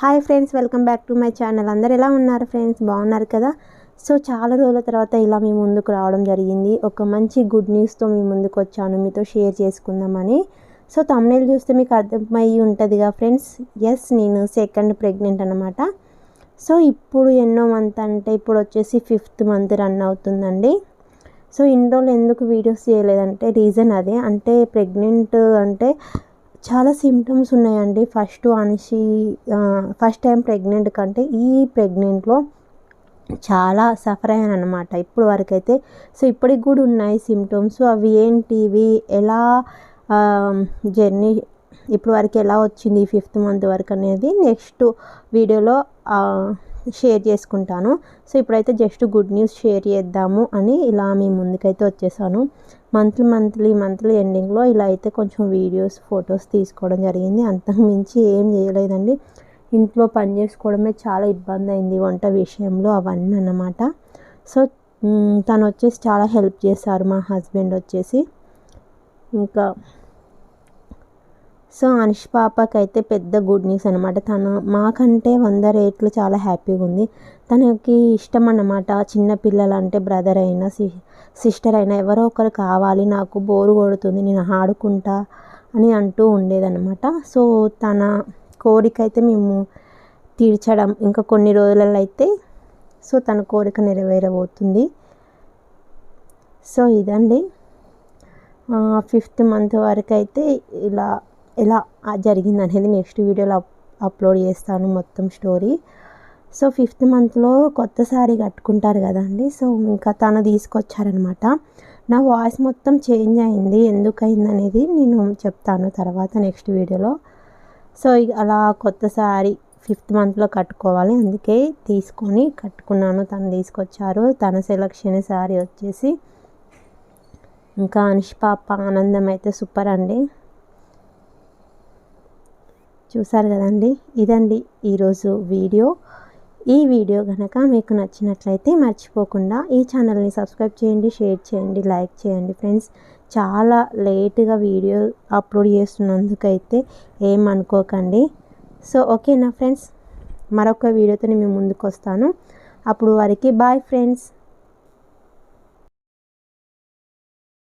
Hi friends welcome back to my channel. అందరు ఎలా ఉన్నారు ఫ్రెండ్స్? బాగున్నారు కదా? సో చాలా రోజుల తర్వాత ఇలా మీ ముందుకు రావడం జరిగింది. ఒక మంచి గుడ్ న్యూస్తో మీ ముందుకు వచ్చాను. మీతో షేర్ చేసుకుందామని. సో తమ్నేల్ చూస్తే మీకు అర్థమయ్యి ఉంటుందిగా ఫ్రెండ్స్? ఎస్ నేను సెకండ్ ప్రెగ్నెంట్ అనమాట సో ఇప్పుడు ఎన్నో మంత్ అంటే ఇప్పుడు వచ్చేసి ఫిఫ్త్ మంత్ రన్ అవుతుందండి. సో ఇన్ని రోజులు ఎందుకు వీడియోస్ చేయలేదంటే రీజన్ అదే. అంటే ప్రెగ్నెంట్ అంటే చాలా సిమ్టమ్స్ ఉన్నాయండి. ఫస్ట్ అనిషి ఫస్ట్ టైం ప్రెగ్నెంట్ కంటే ఈ ప్రెగ్నెంట్లో చాలా సఫర్ అయ్యాను అనమాట ఇప్పుడు వరకైతే సో ఇప్పటికి కూడా ఉన్నాయి సిమ్టమ్స్ అవి ఏంటివి ఎలా జర్నీ ఇప్పుడు వరకు ఎలా వచ్చింది? ఫిఫ్త్ మంత్ వరకు అనేది నెక్స్ట్ వీడియోలో షేర్ చేసుకుంటాను. సో ఇప్పుడైతే జస్ట్ గుడ్ న్యూస్ షేర్ చేద్దాము అని ఇలా మీ ముందుకైతే వచ్చేసాను. మంత్లీ మంత్లీ మంత్లీ ఎండింగ్లో ఇలా అయితే కొంచెం వీడియోస్ ఫొటోస్ తీసుకోవడం జరిగింది. అంతకు మించి ఏం చేయలేదండి. ఇంట్లో పని చేసుకోవడమే చాలా ఇబ్బంది అయింది వంట విషయంలో అవన్నీ అన్నమాట. సో తను వచ్చేసి చాలా హెల్ప్ చేశారు మా హస్బెండ్ వచ్చేసి. ఇంకా సో అనిష్ పాపకి అయితే పెద్ద గుడ్ న్యూస్ అనమాట తను మాకంటే వంద రేట్లు చాలా హ్యాపీగా ఉంది. తనకి ఇష్టం అన్నమాట. చిన్నపిల్లలు అంటే బ్రదర్ అయినా సిస్టర్ అయినా ఎవరో ఒకరు కావాలి నాకు బోరు కొడుతుంది నేను ఆడుకుంటా అని అంటూ ఉండేదన్నమాట. సో తన కోరిక అయితే మేము తీర్చడం ఇంకా కొన్ని రోజులలో అయితే సో తన కోరిక నెరవేరబోతుంది. సో ఇదండి. ఫిఫ్త్ మంత్ వరకు అయితే ఇలా ఎలా జరిగింది అనేది నెక్స్ట్ వీడియోలో అప్లోడ్ చేస్తాను మొత్తం స్టోరీ. సో ఫిఫ్త్ మంత్లో కొత్త శారీ కట్టుకుంటారు కదండి. సో ఇంకా తను తీసుకొచ్చారనమాట. నా వాయిస్ మొత్తం చేంజ్ అయింది. ఎందుకైంది అనేది నేను చెప్తాను తర్వాత నెక్స్ట్ వీడియోలో. సో అలా కొత్త శారీ ఫిఫ్త్ మంత్లో కట్టుకోవాలి. అందుకే తీసుకొని కట్టుకున్నాను. తను తీసుకొచ్చారు. తన సెలక్షన్ శారీ వచ్చేసి. ఇంకా అనుష్ పాప ఆనందం అయితే సూపర్ అండి. చూసారు కదండి? ఇదండి ఈరోజు వీడియో. ఈ వీడియో కనుక మీకు నచ్చినట్లయితే మర్చిపోకుండా ఈ ఛానల్ని సబ్స్క్రైబ్ చేయండి షేర్ చేయండి లైక్ చేయండి ఫ్రెండ్స్. చాలా లేట్గా వీడియో అప్లోడ్ చేస్తున్నందుకైతే ఏమనుకోకండి సో ఓకేనా ఫ్రెండ్స్? మరొక వీడియోతో నేను ముందుకు వస్తాను అప్పుడు వారికి బాయ్ ఫ్రెండ్స్.